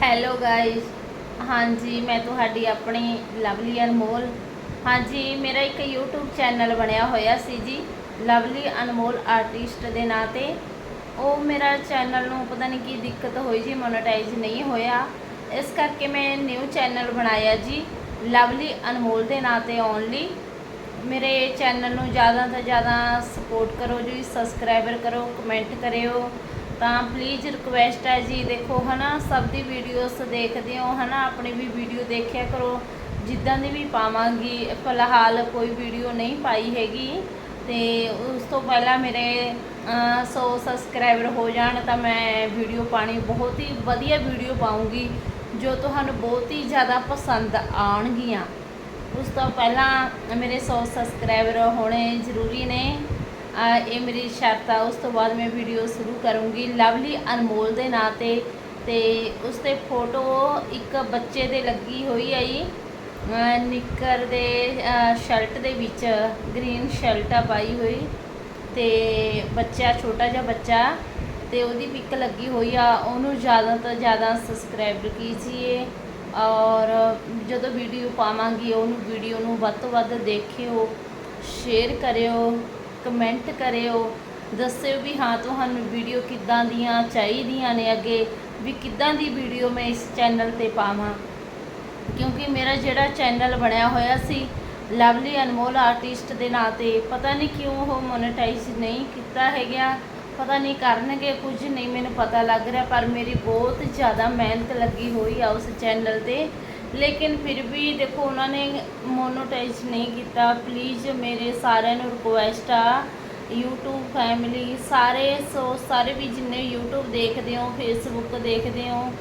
Hello guys ਹਾਂਜੀ, ਮੈਂ ਤੁਹਾਡੀ ਆਪਣੀ ਲਵਲੀ ਅਨਮੋਲ ਹਾਂਜੀ, ਮੇਰਾ ਇੱਕ YouTube ਚੈਨਲ ਬਣਿਆ ਹੋਇਆ ਸੀ ਜੀ ਲਵਲੀ ਅਨਮੋਲ ਆਰਟਿਸਟ ਦੇ ਨਾਂ ਤੇ। ਉਹ ਮੇਰਾ ਚੈਨਲ ਨੂੰ ਪਤਾ ਨਹੀਂ ਕੀ ਦਿੱਕਤ ਹੋਈ ਜੀ ਮੋਨੇਟਾਈਜ਼ ਨਹੀਂ ਹੋਇਆ। ਇਸ ਕਰਕੇ ਮੈਂ ਨਿਊ ਚੈਨਲ ਬਣਾਇਆ ਜੀ ਲਵਲੀ ਅਨਮੋਲ ਦੇ ਨਾਂ ਤੇ ਓਨਲੀ ਮੇਰੇ ਚੈਨਲ ਨੂੰ ਜ਼ਿਆਦਾ ਤੋਂ ਜ਼ਿਆਦਾ ਸਪੋਰਟ ਕਰੋ ਜੀ ਸਬਸਕ੍ਰਾਈਬਰ ਕਰੋ ਕਮੈਂਟ ਕਰਿਓ। ਤਾਂ ਪਲੀਜ਼ ਰਿਕੁਐਸਟ ਹੈ ਜੀ, ਦੇਖੋ ਹਨਾ, ਸਭ ਦੀ ਵੀਡੀਓਸ ਦੇਖਦੇ ਹੋ ਹਨਾ, ਆਪਣੀ ਵੀ ਵੀਡੀਓ ਦੇਖਿਆ ਕਰੋ। ਜਿੱਦਾਂ ਦੀ ਵੀ ਪਾਵਾਂਗੀ, ਫਿਲਹਾਲ ਕੋਈ ਵੀਡੀਓ ਨਹੀਂ ਪਾਈ ਹੈਗੀ। ਤੇ ਉਸ ਤੋਂ ਪਹਿਲਾਂ ਮੇਰੇ 100 ਸਬਸਕ੍ਰਾਈਬਰ ਹੋ ਜਾਣ, ਤਾਂ ਮੈਂ ਵੀਡੀਓ ਪਾਣੀ, ਬਹੁਤ ਹੀ ਵਧੀਆ ਵੀਡੀਓ ਪਾਉਂਗੀ, ਜੋ ਤੁਹਾਨੂੰ ਬਹੁਤ ਹੀ ਜ਼ਿਆਦਾ ਪਸੰਦ ਆਉਣਗੀਆਂ। ਉਸ ਤੋਂ ਪਹਿਲਾਂ ਮੇਰੇ 100 ਸਬਸਕ੍ਰਾਈਬਰ ਹੋਣੇ ਜ਼ਰੂਰੀ ਨੇ। ਇਹ ਮੇਰੀ ਸ਼ਰਤ ਆ, ਉਸ ਤੋਂ ਬਾਅਦ ਮੈਂ ਵੀਡੀਓ ਸ਼ੁਰੂ ਕਰੂੰਗੀ ਲਵਲੀ ਅਨਮੋਲ ਦੇ ਨਾਂ ਤੇ ਤੇ ਉਸ ਤੇ ਫੋਟੋ ਇੱਕ ਬੱਚੇ ਦੇ ਲੱਗੀ ਹੋਈ ਹੈ ਜੀ ਨਿੱਕਰ ਦੇ ਸ਼ਰਟ ਦੇ ਵਿੱਚ ਗ੍ਰੀਨ ਸ਼ਰਟ ਆ ਪਾਈ ਹੋਈ, ਤੇ ਬੱਚਾ, ਛੋਟਾ ਜਿਹਾ ਬੱਚਾ, ਤੇ ਉਹਦੀ ਪਿਕ ਲੱਗੀ ਹੋਈ ਆ, ਉਹਨੂੰ ਜ਼ਿਆਦਾ ਤੋਂ ਜ਼ਿਆਦਾ ਸਬਸਕ੍ਰਾਈਬ ਕੀਜੀਏ, ਔਰ ਜਦੋਂ ਵੀਡੀਓ ਪਾਵਾਂਗੀ, ਉਹਨੂੰ ਵੀਡੀਓ ਨੂੰ ਵੱਧ ਤੋਂ ਵੱਧ ਦੇਖਿਓ ਸ਼ੇਅਰ ਕਰਿਓ ਕਮੈਂਟ ਕਰਿਓ, ਦੱਸਿਓ ਵੀ ਹਾਂ, ਤੁਹਾਨੂੰ ਵੀਡੀਓ ਕਿੱਦਾਂ ਦੀਆਂ ਚਾਹੀਦੀਆਂ ਨੇ ਅੱਗੇ, ਵੀ ਕਿੱਦਾਂ ਦੀ ਵੀਡੀਓ ਮੈਂ ਇਸ ਚੈਨਲ ਤੇ ਪਾਵਾਂ। ਕਿਉਂਕਿ ਮੇਰਾ ਜਿਹੜਾ ਚੈਨਲ ਬਣਿਆ ਹੋਇਆ ਸੀ ਲਵਲੀ ਅਨਮੋਲ ਆਰਟਿਸਟ ਦੇ ਨਾਂ ਤੇ, ਪਤਾ ਨਹੀਂ ਕਿਉਂ ਉਹ ਮੋਨੇਟਾਈਜ਼ ਨਹੀਂ ਕੀਤਾ ਹੈਗਾ, ਪਤਾ ਨਹੀਂ ਕਰਨਗੇ ਕੁਝ, ਨਹੀਂ ਮੈਨੂੰ ਪਤਾ ਲੱਗ ਰਿਹਾ, ਪਰ ਮੇਰੀ ਬਹੁਤ ਜ਼ਿਆਦਾ ਮਿਹਨਤ ਲੱਗੀ ਹੋਈ ਆ ਉਸ ਚੈਨਲ ਤੇ। ਲੇਕਿਨ ਫਿਰ ਵੀ ਦੇਖੋ ਉਹਨਾਂ ਨੇ ਮੋਨੋਟਾਈਜ਼ ਨਹੀਂ ਕੀਤਾ। ਪਲੀਜ਼ ਮੇਰੇ ਸਾਰਿਆਂ ਨੂੰ ਰਿਕੁਐਸਟ ਆ, YouTube ਫੈਮਿਲੀ ਸਾਰੇ ਸੋ ਸਾਰੇ ਵੀ ਜਿੰਨੇ YouTube ਦੇਖਦੇ ਹੋ, Facebook ਦੇਖਦੇ ਹੋ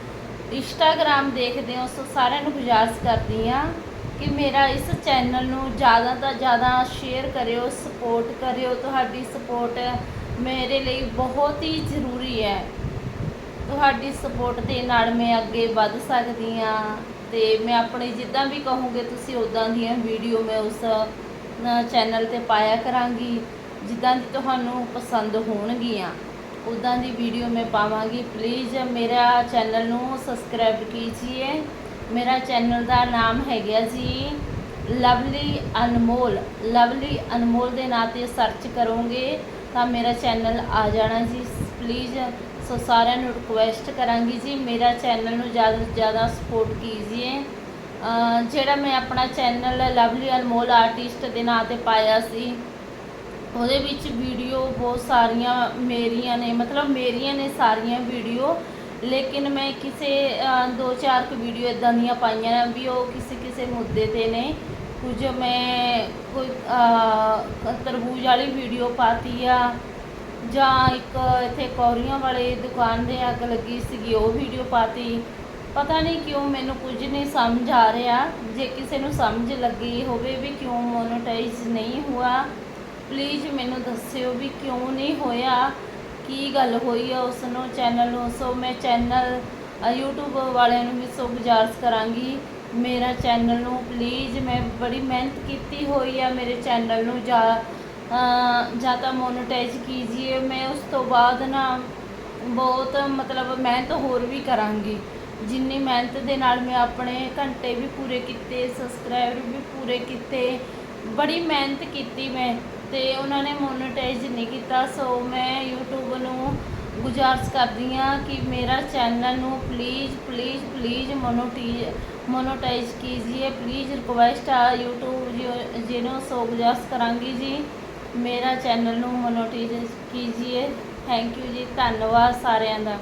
ਇੰਸਟਾਗ੍ਰam ਦੇਖਦੇ ਹੋ, ਸੋ ਸਾਰਿਆਂ ਨੂੰ ਗੁਜਾਰਸ ਕਰਦੀ ਆ ਕਿ ਮੇਰਾ ਇਸ ਚੈਨਲ ਨੂੰ ਜ਼ਿਆਦਾ ਤੋਂ ਜ਼ਿਆਦਾ ਸ਼ੇਅਰ ਕਰਿਓ ਸਪੋਰਟ ਕਰਿਓ। ਤੁਹਾਡੀ ਸਪੋਰਟ ਮੇਰੇ ਲਈ ਬਹੁਤ ਹੀ ਜ਼ਰੂਰੀ ਹੈ। ਤੁਹਾਡੀ ਸਪੋਰਟ ਦੇ ਨਾਲ ਮੈਂ ਅੱਗੇ ਵੱਧ ਸਕਦੀ ਆ ਤੇ ਮੈਂ ਆਪਣੇ ਜਿੱਦਾਂ ਵੀ ਕਹੋਗੇ, ਤੁਸੀਂ ਉਦਾਂ ਦੀਆਂ ਵੀਡੀਓ ਮੈਂ ਉਸ ਚੈਨਲ ਤੇ ਪਾਇਆ ਕਰਾਂਗੀ, ਜਿੱਦਾਂ ਦੀ ਤੁਹਾਨੂੰ ਪਸੰਦ ਹੋਣਗੀਆਂ। ਉਦਾਂ ਦੀ ਵੀਡੀਓ ਮੈਂ ਪਾਵਾਂਗੀ। ਪਲੀਜ਼ ਮੇਰਾ ਚੈਨਲ ਨੂੰ ਸਬਸਕ੍ਰਾਈਬ ਕੀਜੀਏ। ਮੇਰਾ ਚੈਨਲ ਦਾ ਨਾਮ ਹੈਗਾ ਜੀ ਲਵਲੀ ਅਨਮੋਲ ਲਵਲੀ ਅਨਮੋਲ ਦੇ ਨਾਂ ਤੇ ਸਰਚ ਕਰੋਗੇ ਤਾਂ ਮੇਰਾ ਚੈਨਲ ਆ ਜਾਣਾ ਜੀ। ਪਲੀਜ਼ ਸੋ ਸਾਰਿਆਂ ਨੂੰ ਰਿਕੁਐਸਟ ਕਰਾਂਗੀ ਜੀ, ਮੇਰਾ ਚੈਨਲ ਨੂੰ ਜ਼ਿਆਦਾ ਤੋਂ ਜ਼ਿਆਦਾ ਸਪੋਰਟ ਕੀਜੀਏ। ਜਿਹੜਾ ਮੈਂ ਆਪਣਾ ਚੈਨਲ ਲਵਲੀ ਅਨਮੋਲ ਆਰਟਿਸਟ ਦੇ ਨਾਂ ਤੇ ਪਾਇਆ ਸੀ, ਉਹਦੇ ਵਿੱਚ ਵੀਡੀਓ ਬਹੁਤ ਸਾਰੀਆਂ ਮੇਰੀਆਂ ਨੇ, ਮਤਲਬ ਮੇਰੀਆਂ ਨੇ ਸਾਰੀਆਂ ਵੀਡੀਓ ਲੇਕਿਨ ਮੈਂ ਕਿਸੇ ਦੋ ਚਾਰ ਕੁ ਵੀਡੀਓ ਇਦਾਂ ਦੀਆਂ ਪਾਈਆਂ ਵੀ ਉਹ ਕਿਸੇ ਕਿਸੇ ਮੁੱਦੇ ਤੇ ਨੇ। ਕੁਝ ਮੈਂ ਕੋਈ ਤਰਬੂਜ ਵਾਲੀ ਵੀਡੀਓ ਪਾਤੀ ਆ ਜਾਂ ਇੱਕ ਇੱਥੇ ਕੌਰੀਆਂ ਵਾਲੇ ਦੁਕਾਨ ਦੇ ਅੱਗ ਲੱਗੀ ਸੀਗੀ, ਉਹ ਵੀਡੀਓ ਪਾਤੀ। ਪਤਾ ਨਹੀਂ ਕਿਉਂ ਮੈਨੂੰ ਕੁਝ ਨਹੀਂ ਸਮਝ ਆ ਰਿਹਾ। ਜੇ ਕਿਸੇ ਨੂੰ ਸਮਝ ਲੱਗੀ ਹੋਵੇ ਵੀ ਕਿਉਂ ਮੋਨੋਟਾਈਜ਼ ਨਹੀਂ ਹੋਇਆ ਪਲੀਜ਼ ਮੈਨੂੰ ਦੱਸਿਓ ਵੀ ਕਿਉਂ ਨਹੀਂ ਹੋਇਆ, ਕੀ ਗੱਲ ਹੋਈ ਆ ਉਸ ਨੂੰ ਚੈਨਲ ਨੂੰ। ਸੋ ਮੈਂ ਚੈਨਲ YouTube ਵਾਲਿਆਂ ਨੂੰ ਵੀ ਸੋ ਗੁਜ਼ਾਰਿਸ਼ ਕਰਾਂਗੀ। ਮੇਰਾ ਚੈਨਲ ਨੂੰ ਪਲੀਜ਼ ਮੈਂ ਬੜੀ ਮਿਹਨਤ ਕੀਤੀ ਹੋਈ ਆ ਮੇਰੇ ਚੈਨਲ ਨੂੰ ਜਾ ਜਾਂ ਤਾਂ ਮੋਨੋਟਾਈਜ਼ ਕੀਜੀਏ, ਮੈਂ ਉਸ ਤੋਂ ਬਾਅਦ ਨਾ ਬਹੁਤ ਮਤਲਬ ਮਿਹਨਤ ਹੋਰ ਵੀ ਕਰਾਂਗੀ। ਜਿੰਨੀ ਮਿਹਨਤ ਦੇ ਨਾਲ ਮੈਂ ਆਪਣੇ ਘੰਟੇ ਵੀ ਪੂਰੇ ਕੀਤੇ ਸਬਸਕ੍ਰਾਈਬਰ ਵੀ ਪੂਰੇ ਕੀਤੇ, ਬੜੀ ਮਿਹਨਤ ਕੀਤੀ ਮੈਂ ਤੇ ਉਹਨਾਂ ਨੇ ਮੋਨੋਟਾਈਜ਼ ਨਹੀਂ ਕੀਤਾ। ਸੋ ਮੈਂ YouTube ਨੂੰ ਗੁਜ਼ਾਰਿਸ਼ ਕਰਦੀ ਹਾਂ ਕਿ ਮੇਰਾ ਚੈਨਲ ਨੂੰ ਪਲੀਜ਼ ਪਲੀਜ਼ ਪਲੀਜ਼ ਮੋਨੋਟੀ ਮੋਨੋਟਾਈਜ਼ ਕੀजिए ਪਲੀਜ਼ ਰਿਕੁਐਸਟ ਆ YouTube, ਜੀ- ਜਿਹਨੂੰ ਸੋ ਗੁਜ਼ਾਰਿਸ਼ ਕਰਾਂਗੀ ਜੀ। ਮੇਰਾ ਚੈਨਲ ਨੂੰ ਮੋਨੋਟਾਈਜ਼ ਕੀਜੀਏ। ਥੈਂਕ ਯੂ ਜੀ। ਧੰਨਵਾਦ ਸਾਰਿਆਂ ਦਾ।